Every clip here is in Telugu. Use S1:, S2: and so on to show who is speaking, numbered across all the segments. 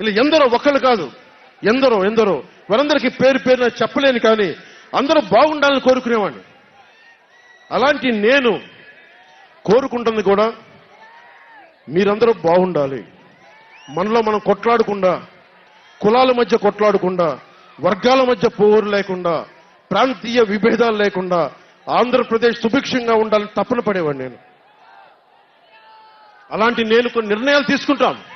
S1: ఇలా ఎందరో ఒకళ్ళు కాదు. ఎందరో ఎందరో. వారందరికీ పేరు పేరున చెప్పలేను కానీ అందరూ బాగుండాలని కోరుకునేవాడిని. అలాంటి నేను కోరుకుంటుంది కూడా మీరందరూ బాగుండాలి. మనలో మనం కొట్లాడకుండా కులాల మధ్య కొట్లాడకుండా వర్గాల మధ్య పోరు లేకుండా ప్రాంతీయ విభేదాలు లేకుండా ఆంధ్రప్రదేశ్ సుభిక్షంగా ఉండాలని తప్పన పడేవాడిని నేను. అలాంటి నేను కొన్ని నిర్ణయాలు తీసుకుంటాను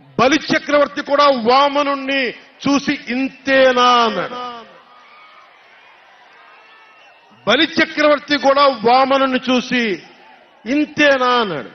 S1: బలి చక్రవర్తి కూడా వామనుణ్ణి చూసి ఇంతేనా అన్నాడు. బలి చక్రవర్తి కూడా వామనుని చూసి ఇంతేనా అన్నాడు.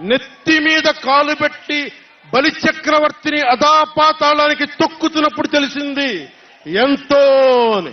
S1: నెత్తి మీద కాలు పెట్టి బలి చక్రవర్తిని అదాపాతాళానికి తొక్కుతున్నప్పుడు తెలిసింది ఎంతో అని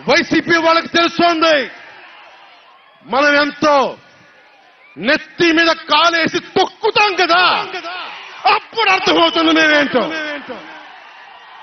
S1: వైసీపీ వాళ్ళకి తెలుస్తోంది. మనం ఎంతో నెత్తి మీద కాలేసి తొక్కుతాం కదా. అప్పుడు అర్థమవుతుంది మేమేంటో.